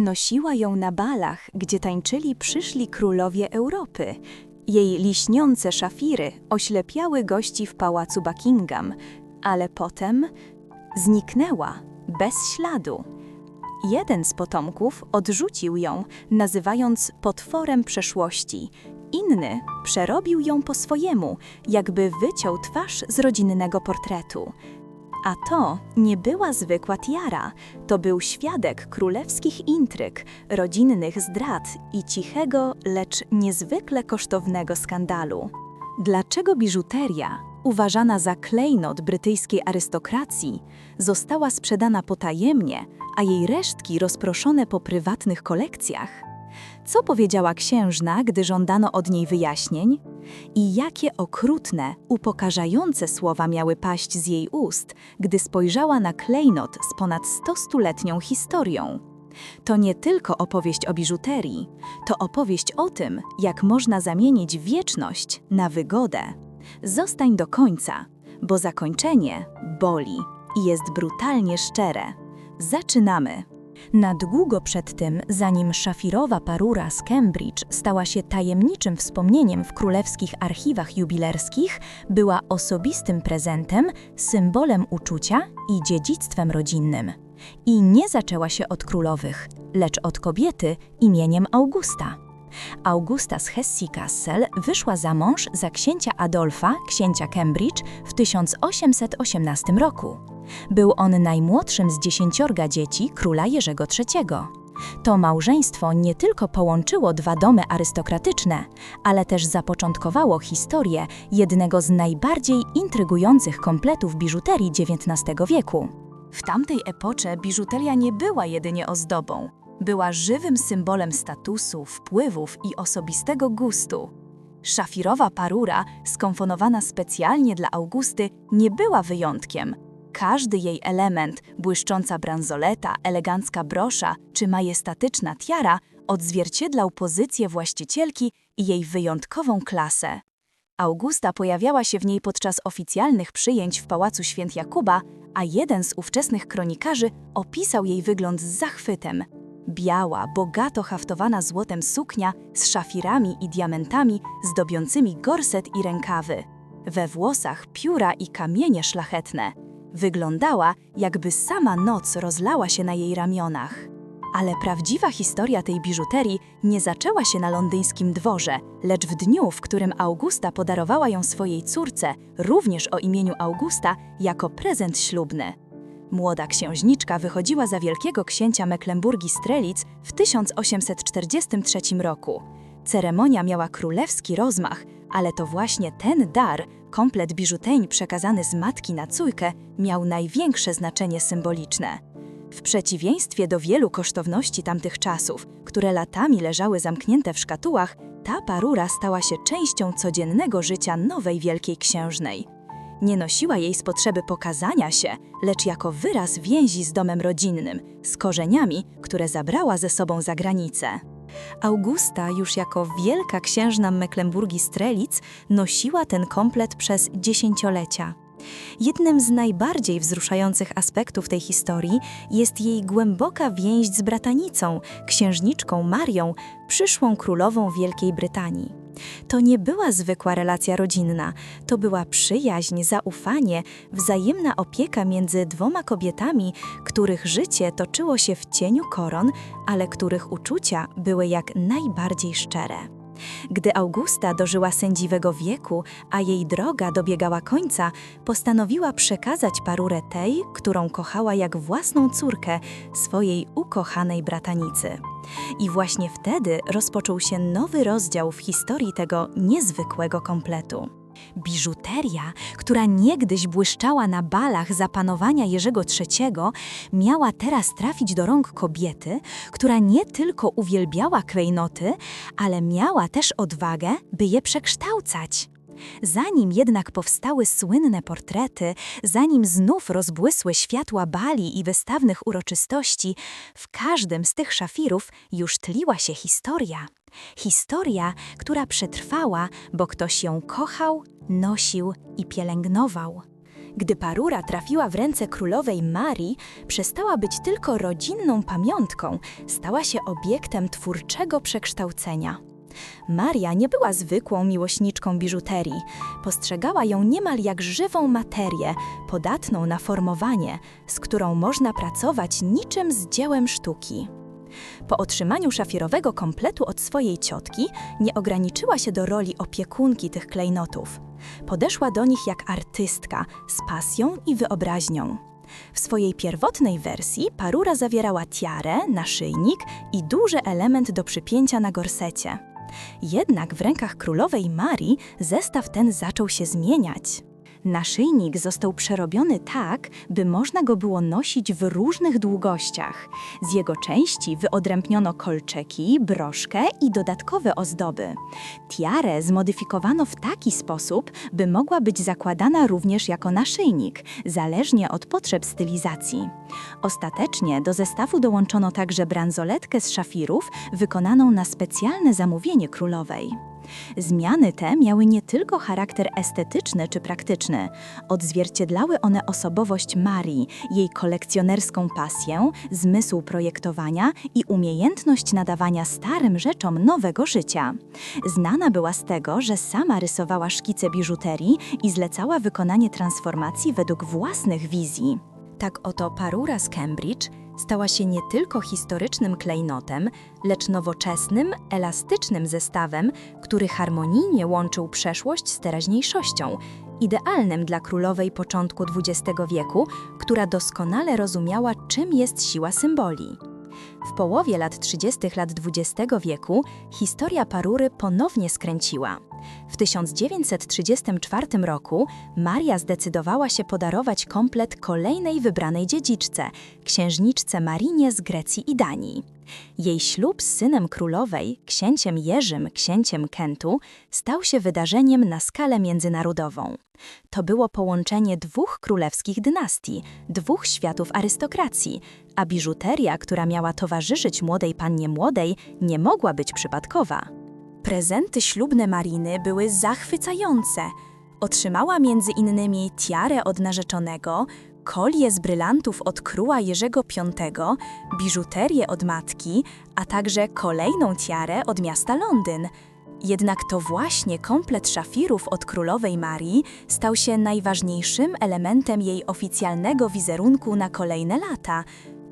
Nosiła ją na balach, gdzie tańczyli przyszli królowie Europy. Jej liśniące szafiry oślepiały gości w pałacu Buckingham, ale potem zniknęła bez śladu. Jeden z potomków odrzucił ją, nazywając potworem przeszłości. Inny przerobił ją po swojemu, jakby wyciął twarz z rodzinnego portretu. A to nie była zwykła tiara, to był świadek królewskich intryg, rodzinnych zdrad i cichego, lecz niezwykle kosztownego skandalu. Dlaczego biżuteria, uważana za klejnot brytyjskiej arystokracji, została sprzedana potajemnie, a jej resztki rozproszone po prywatnych kolekcjach? Co powiedziała księżna, gdy żądano od niej wyjaśnień? I jakie okrutne, upokarzające słowa miały paść z jej ust, gdy spojrzała na klejnot z ponad 100-stuletnią historią? To nie tylko opowieść o biżuterii, to opowieść o tym, jak można zamienić wieczność na wygodę. Zostań do końca, bo zakończenie boli i jest brutalnie szczere. Zaczynamy! Na długo przed tym, zanim szafirowa parura z Cambridge stała się tajemniczym wspomnieniem w królewskich archiwach jubilerskich, była osobistym prezentem, symbolem uczucia i dziedzictwem rodzinnym. I nie zaczęła się od królowych, lecz od kobiety imieniem Augusta. Augusta z Hesse-Kassel wyszła za mąż za księcia Adolfa, księcia Cambridge, w 1818 roku. Był on najmłodszym z dziesięciorga dzieci króla Jerzego III. To małżeństwo nie tylko połączyło dwa domy arystokratyczne, ale też zapoczątkowało historię jednego z najbardziej intrygujących kompletów biżuterii XIX wieku. W tamtej epoce biżuteria nie była jedynie ozdobą, była żywym symbolem statusu, wpływów i osobistego gustu. Szafirowa parura, skomponowana specjalnie dla Augusty, nie była wyjątkiem. Każdy jej element, błyszcząca bransoleta, elegancka brosza czy majestatyczna tiara, odzwierciedlał pozycję właścicielki i jej wyjątkową klasę. Augusta pojawiała się w niej podczas oficjalnych przyjęć w Pałacu Święt Jakuba, a jeden z ówczesnych kronikarzy opisał jej wygląd z zachwytem. Biała, bogato haftowana złotem suknia z szafirami i diamentami zdobiącymi gorset i rękawy. We włosach pióra i kamienie szlachetne. Wyglądała, jakby sama noc rozlała się na jej ramionach. Ale prawdziwa historia tej biżuterii nie zaczęła się na londyńskim dworze, lecz w dniu, w którym Augusta podarowała ją swojej córce, również o imieniu Augusta, jako prezent ślubny. Młoda księżniczka wychodziła za wielkiego księcia Mecklenburgii-Strelitz w 1843 roku. Ceremonia miała królewski rozmach, ale to właśnie ten dar, komplet biżuterii przekazany z matki na córkę, miał największe znaczenie symboliczne. W przeciwieństwie do wielu kosztowności tamtych czasów, które latami leżały zamknięte w szkatułach, ta parura stała się częścią codziennego życia nowej wielkiej księżnej. Nie nosiła jej z potrzeby pokazania się, lecz jako wyraz więzi z domem rodzinnym, z korzeniami, które zabrała ze sobą za granicę. Augusta już jako wielka księżna Mecklenburgii-Strelitz nosiła ten komplet przez dziesięciolecia. Jednym z najbardziej wzruszających aspektów tej historii jest jej głęboka więź z bratanicą, księżniczką Marią, przyszłą królową Wielkiej Brytanii. To nie była zwykła relacja rodzinna, to była przyjaźń, zaufanie, wzajemna opieka między dwoma kobietami, których życie toczyło się w cieniu koron, ale których uczucia były jak najbardziej szczere. Gdy Augusta dożyła sędziwego wieku, a jej droga dobiegała końca, postanowiła przekazać parurę tej, którą kochała jak własną córkę, swojej ukochanej bratanicy. I właśnie wtedy rozpoczął się nowy rozdział w historii tego niezwykłego kompletu. Biżuteria, która niegdyś błyszczała na balach zapanowania Jerzego III, miała teraz trafić do rąk kobiety, która nie tylko uwielbiała klejnoty, ale miała też odwagę, by je przekształcać. Zanim jednak powstały słynne portrety, zanim znów rozbłysły światła bali i wystawnych uroczystości, w każdym z tych szafirów już tliła się historia. Historia, która przetrwała, bo ktoś ją kochał, nosił i pielęgnował. Gdy parura trafiła w ręce królowej Marii, przestała być tylko rodzinną pamiątką, stała się obiektem twórczego przekształcenia. Maria nie była zwykłą miłośniczką biżuterii. Postrzegała ją niemal jak żywą materię, podatną na formowanie, z którą można pracować niczym z dziełem sztuki. Po otrzymaniu szafirowego kompletu od swojej ciotki, nie ograniczyła się do roli opiekunki tych klejnotów. Podeszła do nich jak artystka, z pasją i wyobraźnią. W swojej pierwotnej wersji parura zawierała tiarę, naszyjnik i duży element do przypięcia na gorsecie. Jednak w rękach królowej Marii zestaw ten zaczął się zmieniać. Naszyjnik został przerobiony tak, by można go było nosić w różnych długościach. Z jego części wyodrębniono kolczeki, broszkę i dodatkowe ozdoby. Tiarę zmodyfikowano w taki sposób, by mogła być zakładana również jako naszyjnik, zależnie od potrzeb stylizacji. Ostatecznie do zestawu dołączono także bransoletkę z szafirów wykonaną na specjalne zamówienie królowej. Zmiany te miały nie tylko charakter estetyczny czy praktyczny, odzwierciedlały one osobowość Marii, jej kolekcjonerską pasję, zmysł projektowania i umiejętność nadawania starym rzeczom nowego życia. Znana była z tego, że sama rysowała szkice biżuterii i zlecała wykonanie transformacji według własnych wizji. Tak oto parura z Cambridge stała się nie tylko historycznym klejnotem, lecz nowoczesnym, elastycznym zestawem, który harmonijnie łączył przeszłość z teraźniejszością, idealnym dla królowej początku XX wieku, która doskonale rozumiała, czym jest siła symboli. W połowie lat 30. lat XX wieku historia parury ponownie skręciła. W 1934 roku Maria zdecydowała się podarować komplet kolejnej wybranej dziedziczce, księżniczce Marinie z Grecji i Danii. Jej ślub z synem królowej, księciem Jerzym, księciem Kentu, stał się wydarzeniem na skalę międzynarodową. To było połączenie dwóch królewskich dynastii, dwóch światów arystokracji, a biżuteria, która miała towarzyszyć młodej pannie młodej, nie mogła być przypadkowa. Prezenty ślubne Mariny były zachwycające. Otrzymała między innymi tiarę od narzeczonego, kolię z brylantów od króla Jerzego V, biżuterię od matki, a także kolejną tiarę od miasta Londyn. Jednak to właśnie komplet szafirów od królowej Marii stał się najważniejszym elementem jej oficjalnego wizerunku na kolejne lata.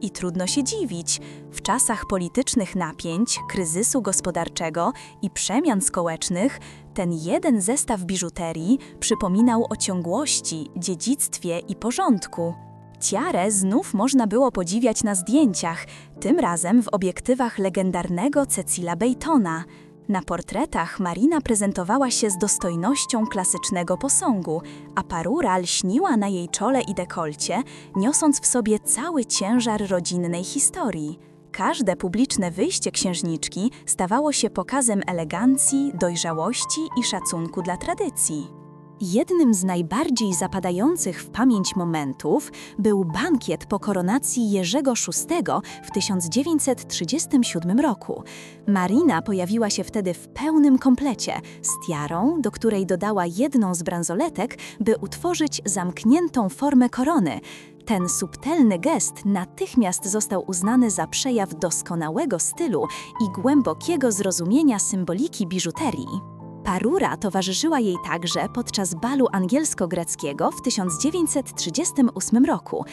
I trudno się dziwić, w czasach politycznych napięć, kryzysu gospodarczego i przemian społecznych, ten jeden zestaw biżuterii przypominał o ciągłości, dziedzictwie i porządku. Tiarę znów można było podziwiać na zdjęciach, tym razem w obiektywach legendarnego Cecila Bejtona – na portretach Marina prezentowała się z dostojnością klasycznego posągu, a parura lśniła na jej czole i dekolcie, niosąc w sobie cały ciężar rodzinnej historii. Każde publiczne wyjście księżniczki stawało się pokazem elegancji, dojrzałości i szacunku dla tradycji. Jednym z najbardziej zapadających w pamięć momentów był bankiet po koronacji Jerzego VI w 1937 roku. Marina pojawiła się wtedy w pełnym komplecie, z tiarą, do której dodała jedną z bransoletek, by utworzyć zamkniętą formę korony. Ten subtelny gest natychmiast został uznany za przejaw doskonałego stylu i głębokiego zrozumienia symboliki biżuterii. Parura towarzyszyła jej także podczas balu angielsko-greckiego w 1938 roku,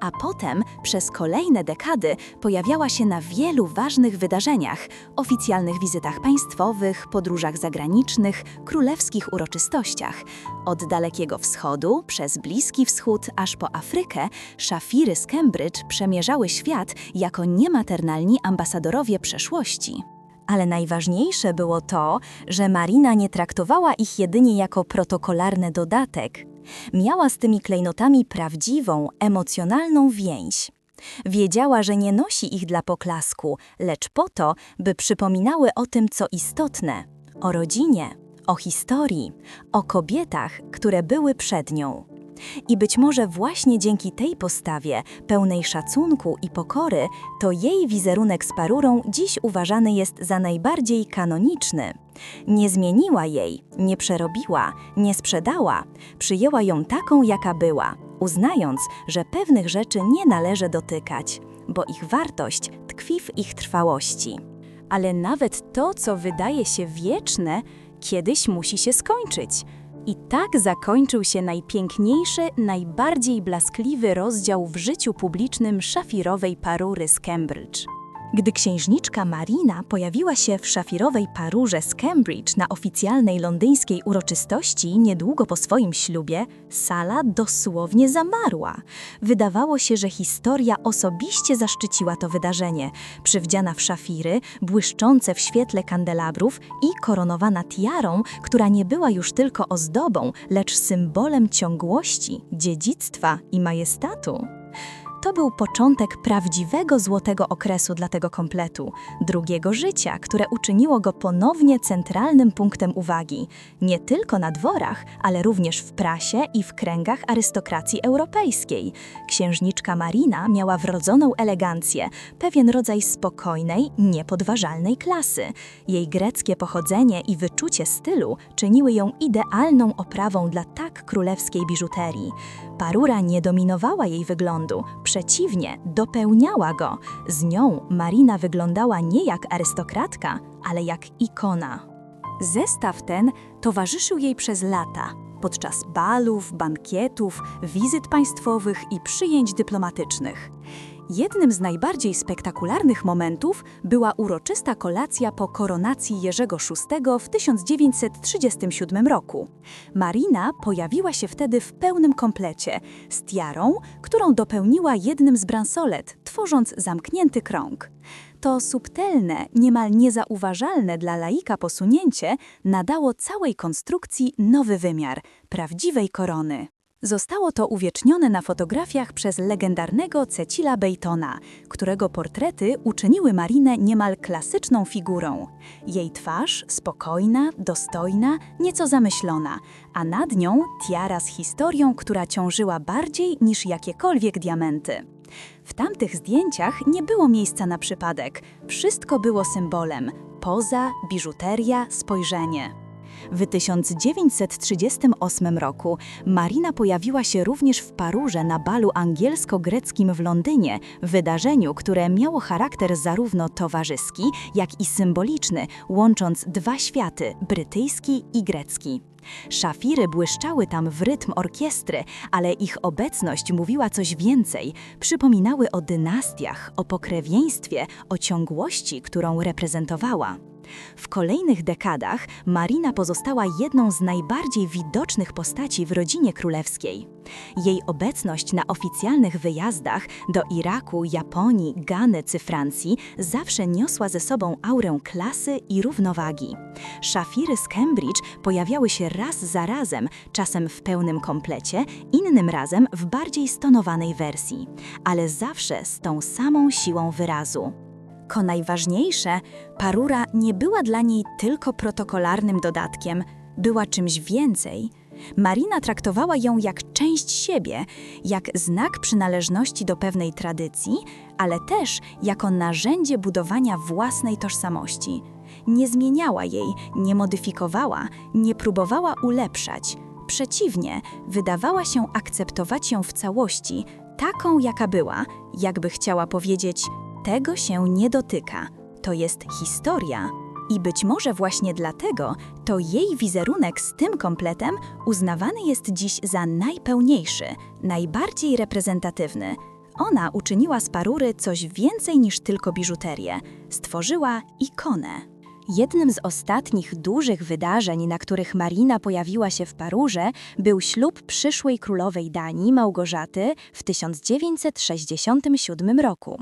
a potem przez kolejne dekady pojawiała się na wielu ważnych wydarzeniach, oficjalnych wizytach państwowych, podróżach zagranicznych, królewskich uroczystościach. Od Dalekiego Wschodu, przez Bliski Wschód aż po Afrykę, szafiry z Cambridge przemierzały świat jako niematernalni ambasadorowie przeszłości. Ale najważniejsze było to, że Marina nie traktowała ich jedynie jako protokolarny dodatek. Miała z tymi klejnotami prawdziwą, emocjonalną więź. Wiedziała, że nie nosi ich dla poklasku, lecz po to, by przypominały o tym, co istotne o rodzinie, o historii, o kobietach, które były przed nią. I być może właśnie dzięki tej postawie, pełnej szacunku i pokory, to jej wizerunek z parurą dziś uważany jest za najbardziej kanoniczny. Nie zmieniła jej, nie przerobiła, nie sprzedała, przyjęła ją taką, jaka była, uznając, że pewnych rzeczy nie należy dotykać, bo ich wartość tkwi w ich trwałości. Ale nawet to, co wydaje się wieczne, kiedyś musi się skończyć. I tak zakończył się najpiękniejszy, najbardziej blaskliwy rozdział w życiu publicznym szafirowej parury z Cambridge. Gdy księżniczka Marina pojawiła się w szafirowej parurze z Cambridge na oficjalnej londyńskiej uroczystości niedługo po swoim ślubie, sala dosłownie zamarła. Wydawało się, że historia osobiście zaszczyciła to wydarzenie, przywdziana w szafiry, błyszczące w świetle kandelabrów i koronowana tiarą, która nie była już tylko ozdobą, lecz symbolem ciągłości, dziedzictwa i majestatu. To był początek prawdziwego złotego okresu dla tego kompletu, drugiego życia, które uczyniło go ponownie centralnym punktem uwagi, nie tylko na dworach, ale również w prasie i w kręgach arystokracji europejskiej. Księżniczka Marina miała wrodzoną elegancję, pewien rodzaj spokojnej, niepodważalnej klasy. Jej greckie pochodzenie i wyczucie stylu czyniły ją idealną oprawą dla tak królewskiej biżuterii. Parura nie dominowała jej wyglądu, przeciwnie, dopełniała go. Z nią Marina wyglądała nie jak arystokratka, ale jak ikona. Zestaw ten towarzyszył jej przez lata, podczas balów, bankietów, wizyt państwowych i przyjęć dyplomatycznych. Jednym z najbardziej spektakularnych momentów była uroczysta kolacja po koronacji Jerzego VI w 1937 roku. Marina pojawiła się wtedy w pełnym komplecie, z tiarą, którą dopełniła jednym z bransolet, tworząc zamknięty krąg. To subtelne, niemal niezauważalne dla laika posunięcie nadało całej konstrukcji nowy wymiar prawdziwej korony. Zostało to uwiecznione na fotografiach przez legendarnego Cecila Bejtona, którego portrety uczyniły Marinę niemal klasyczną figurą. Jej twarz spokojna, dostojna, nieco zamyślona, a nad nią tiara z historią, która ciążyła bardziej niż jakiekolwiek diamenty. W tamtych zdjęciach nie było miejsca na przypadek. Wszystko było symbolem. Poza, biżuteria, spojrzenie. W 1938 roku Marina pojawiła się również w Parurze na balu angielsko-greckim w Londynie, wydarzeniu, które miało charakter zarówno towarzyski, jak i symboliczny, łącząc dwa światy, brytyjski i grecki. Szafiry błyszczały tam w rytm orkiestry, ale ich obecność mówiła coś więcej. Przypominały o dynastiach, o pokrewieństwie, o ciągłości, którą reprezentowała. W kolejnych dekadach Marina pozostała jedną z najbardziej widocznych postaci w rodzinie królewskiej. Jej obecność na oficjalnych wyjazdach do Iraku, Japonii, Gany czy Francji zawsze niosła ze sobą aurę klasy i równowagi. Szafiry z Cambridge pojawiały się raz za razem, czasem w pełnym komplecie, innym razem w bardziej stonowanej wersji, ale zawsze z tą samą siłą wyrazu. Co najważniejsze, parura nie była dla niej tylko protokolarnym dodatkiem, była czymś więcej. Marina traktowała ją jak część siebie, jak znak przynależności do pewnej tradycji, ale też jako narzędzie budowania własnej tożsamości. Nie zmieniała jej, nie modyfikowała, nie próbowała ulepszać. Przeciwnie, wydawała się akceptować ją w całości, taką jaka była, jakby chciała powiedzieć: tego się nie dotyka. To jest historia. I być może właśnie dlatego to jej wizerunek z tym kompletem uznawany jest dziś za najpełniejszy, najbardziej reprezentatywny. Ona uczyniła z parury coś więcej niż tylko biżuterię. Stworzyła ikonę. Jednym z ostatnich dużych wydarzeń, na których Marina pojawiła się w Parurze, był ślub przyszłej królowej Danii Małgorzaty w 1967 roku.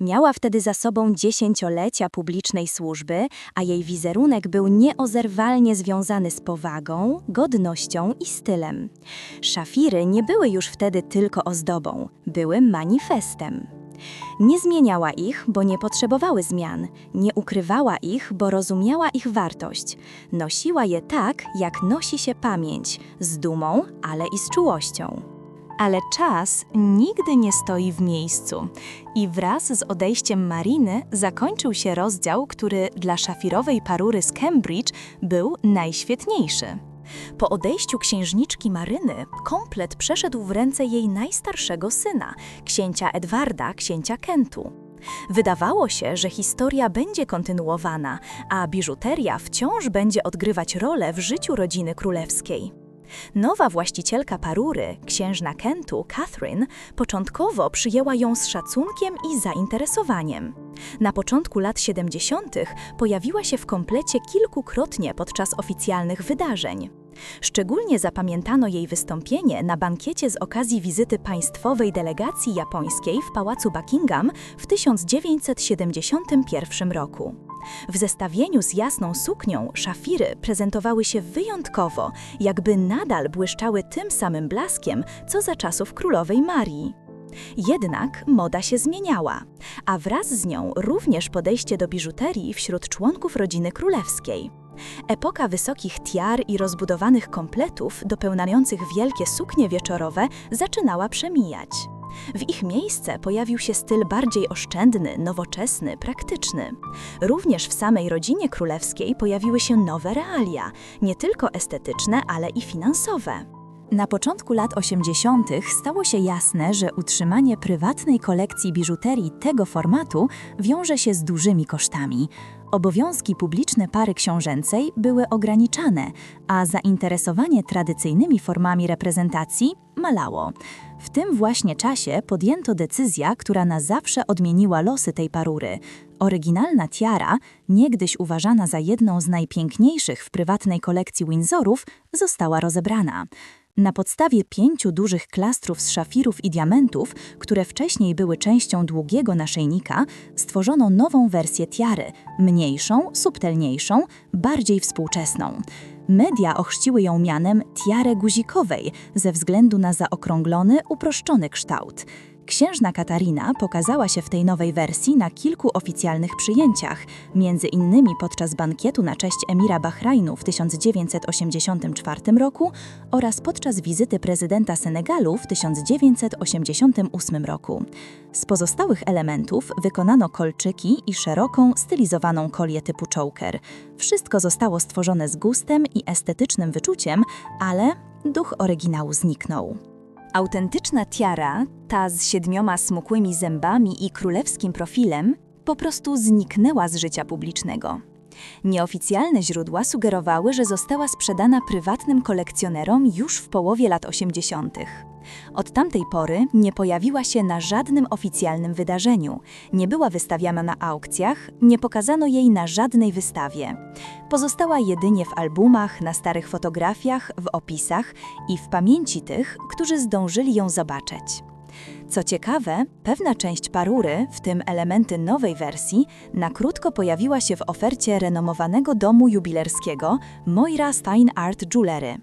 Miała wtedy za sobą dziesięciolecia publicznej służby, a jej wizerunek był nieozerwalnie związany z powagą, godnością i stylem. Szafiry nie były już wtedy tylko ozdobą, były manifestem. Nie zmieniała ich, bo nie potrzebowały zmian, nie ukrywała ich, bo rozumiała ich wartość. Nosiła je tak, jak nosi się pamięć, z dumą, ale i z czułością. Ale czas nigdy nie stoi w miejscu i wraz z odejściem Mariny zakończył się rozdział, który dla szafirowej parury z Cambridge był najświetniejszy. Po odejściu księżniczki Maryny, komplet przeszedł w ręce jej najstarszego syna, księcia Edwarda, księcia Kentu. Wydawało się, że historia będzie kontynuowana, a biżuteria wciąż będzie odgrywać rolę w życiu rodziny królewskiej. Nowa właścicielka parury, księżna Kentu, Catherine, początkowo przyjęła ją z szacunkiem i zainteresowaniem. Na początku lat 70. pojawiła się w komplecie kilkukrotnie podczas oficjalnych wydarzeń. Szczególnie zapamiętano jej wystąpienie na bankiecie z okazji wizyty państwowej delegacji japońskiej w pałacu Buckingham w 1971 roku. W zestawieniu z jasną suknią szafiry prezentowały się wyjątkowo, jakby nadal błyszczały tym samym blaskiem, co za czasów królowej Marii. Jednak moda się zmieniała, a wraz z nią również podejście do biżuterii wśród członków rodziny królewskiej. Epoka wysokich tiar i rozbudowanych kompletów dopełniających wielkie suknie wieczorowe zaczynała przemijać. W ich miejsce pojawił się styl bardziej oszczędny, nowoczesny, praktyczny. Również w samej rodzinie królewskiej pojawiły się nowe realia, nie tylko estetyczne, ale i finansowe. Na początku lat 80. stało się jasne, że utrzymanie prywatnej kolekcji biżuterii tego formatu wiąże się z dużymi kosztami. Obowiązki publiczne pary książęcej były ograniczane, a zainteresowanie tradycyjnymi formami reprezentacji malało. W tym właśnie czasie podjęto decyzja, która na zawsze odmieniła losy tej parury. Oryginalna tiara, niegdyś uważana za jedną z najpiękniejszych w prywatnej kolekcji Windsorów, została rozebrana. Na podstawie pięciu dużych klastrów z szafirów i diamentów, które wcześniej były częścią długiego naszyjnika, stworzono nową wersję tiary, mniejszą, subtelniejszą, bardziej współczesną. Media ochrzciły ją mianem tiary guzikowej ze względu na zaokrąglony, uproszczony kształt. Księżna Katarina pokazała się w tej nowej wersji na kilku oficjalnych przyjęciach, między innymi podczas bankietu na cześć emira Bahrajnu w 1984 roku oraz podczas wizyty prezydenta Senegalu w 1988 roku. Z pozostałych elementów wykonano kolczyki i szeroką, stylizowaną kolię typu choker. Wszystko zostało stworzone z gustem i estetycznym wyczuciem, ale duch oryginału zniknął. Autentyczna tiara, ta z siedmioma smukłymi zębami i królewskim profilem, po prostu zniknęła z życia publicznego. Nieoficjalne źródła sugerowały, że została sprzedana prywatnym kolekcjonerom już w połowie lat 80. Od tamtej pory nie pojawiła się na żadnym oficjalnym wydarzeniu, nie była wystawiana na aukcjach, nie pokazano jej na żadnej wystawie. Pozostała jedynie w albumach, na starych fotografiach, w opisach i w pamięci tych, którzy zdążyli ją zobaczyć. Co ciekawe, pewna część parury, w tym elementy nowej wersji, na krótko pojawiła się w ofercie renomowanego domu jubilerskiego Moira Stein Art Jewelry.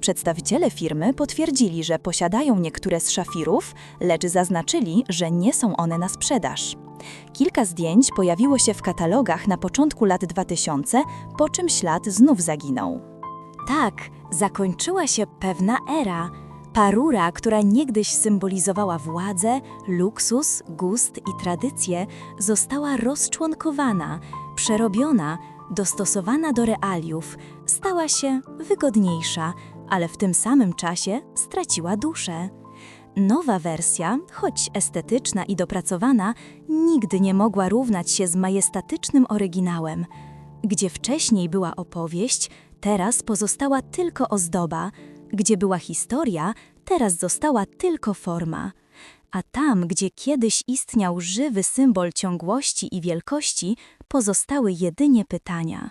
Przedstawiciele firmy potwierdzili, że posiadają niektóre z szafirów, lecz zaznaczyli, że nie są one na sprzedaż. Kilka zdjęć pojawiło się w katalogach na początku lat 2000, po czym ślad znów zaginął. Tak, zakończyła się pewna era. Parura, która niegdyś symbolizowała władzę, luksus, gust i tradycję, została rozczłonkowana, przerobiona, dostosowana do realiów, stała się wygodniejsza, ale w tym samym czasie straciła duszę. Nowa wersja, choć estetyczna i dopracowana, nigdy nie mogła równać się z majestatycznym oryginałem. Gdzie wcześniej była opowieść, teraz pozostała tylko ozdoba, gdzie była historia, teraz została tylko forma. A tam, gdzie kiedyś istniał żywy symbol ciągłości i wielkości, pozostały jedynie pytania.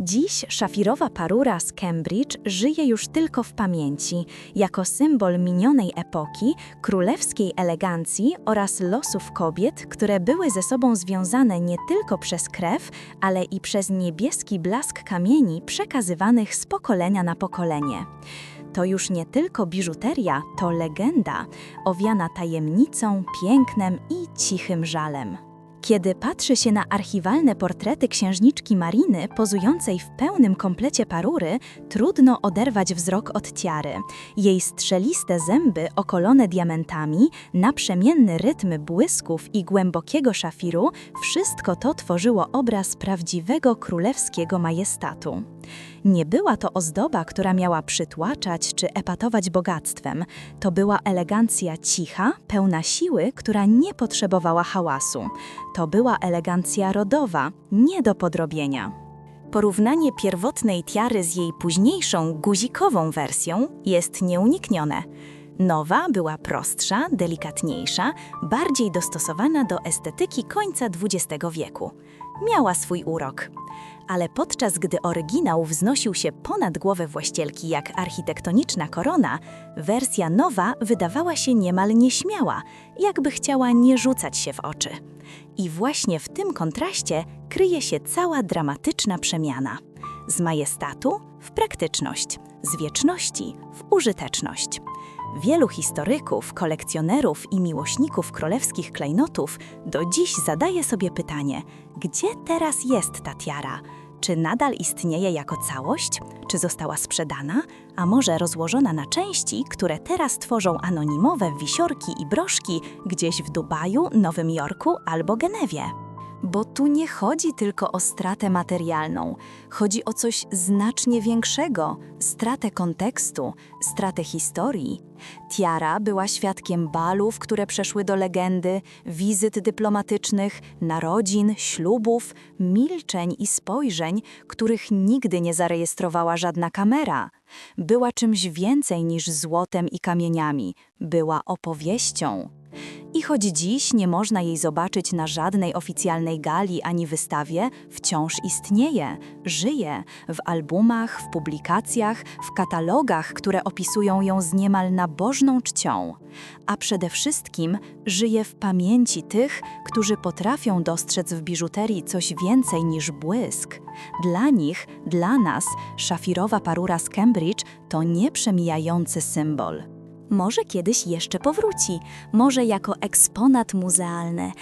Dziś szafirowa parura z Cambridge żyje już tylko w pamięci, jako symbol minionej epoki, królewskiej elegancji oraz losów kobiet, które były ze sobą związane nie tylko przez krew, ale i przez niebieski blask kamieni przekazywanych z pokolenia na pokolenie. To już nie tylko biżuteria, to legenda, owiana tajemnicą, pięknem i cichym żalem. Kiedy patrzy się na archiwalne portrety księżniczki Mariny pozującej w pełnym komplecie parury, trudno oderwać wzrok od tiary. Jej strzeliste zęby okolone diamentami, naprzemienny rytm błysków i głębokiego szafiru, wszystko to tworzyło obraz prawdziwego królewskiego majestatu. Nie była to ozdoba, która miała przytłaczać czy epatować bogactwem. To była elegancja cicha, pełna siły, która nie potrzebowała hałasu. To była elegancja rodowa, nie do podrobienia. Porównanie pierwotnej tiary z jej późniejszą, guzikową wersją jest nieuniknione. Nowa była prostsza, delikatniejsza, bardziej dostosowana do estetyki końca XX wieku. Miała swój urok. Ale podczas gdy oryginał wznosił się ponad głowę właścicielki jak architektoniczna korona, wersja nowa wydawała się niemal nieśmiała, jakby chciała nie rzucać się w oczy. I właśnie w tym kontraście kryje się cała dramatyczna przemiana. Z majestatu w praktyczność, z wieczności w użyteczność. Wielu historyków, kolekcjonerów i miłośników królewskich klejnotów do dziś zadaje sobie pytanie, gdzie teraz jest ta tiara? Czy nadal istnieje jako całość? Czy została sprzedana? A może rozłożona na części, które teraz tworzą anonimowe wisiorki i broszki gdzieś w Dubaju, Nowym Jorku albo Genewie? Bo tu nie chodzi tylko o stratę materialną, chodzi o coś znacznie większego stratę kontekstu, stratę historii. Tiara była świadkiem balów, które przeszły do legendy, wizyt dyplomatycznych, narodzin, ślubów, milczeń i spojrzeń, których nigdy nie zarejestrowała żadna kamera. Była czymś więcej niż złotem i kamieniami, była opowieścią. I choć dziś nie można jej zobaczyć na żadnej oficjalnej gali ani wystawie, wciąż istnieje, żyje w albumach, w publikacjach, w katalogach, które opisują ją z niemal nabożną czcią. A przede wszystkim żyje w pamięci tych, którzy potrafią dostrzec w biżuterii coś więcej niż błysk. Dla nich, dla nas, szafirowa parura z Cambridge to nieprzemijający symbol. Może kiedyś jeszcze powróci, może jako eksponat muzealny,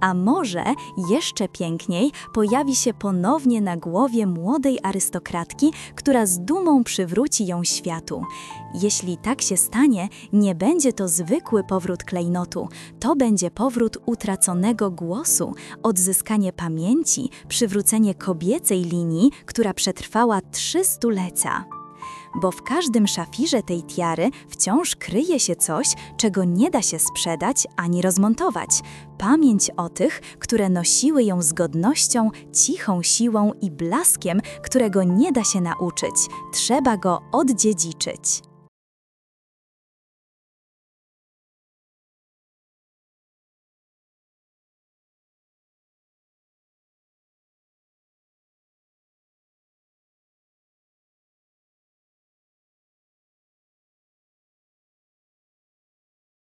a może jeszcze piękniej pojawi się ponownie na głowie młodej arystokratki, która z dumą przywróci ją światu. Jeśli tak się stanie, nie będzie to zwykły powrót klejnotu, to będzie powrót utraconego głosu, odzyskanie pamięci, przywrócenie kobiecej linii, która przetrwała trzy stulecia bo w każdym szafirze tej tiary wciąż kryje się coś, czego nie da się sprzedać ani rozmontować. Pamięć o tych, które nosiły ją z godnością, cichą siłą i blaskiem, którego nie da się nauczyć. Trzeba go oddziedziczyć.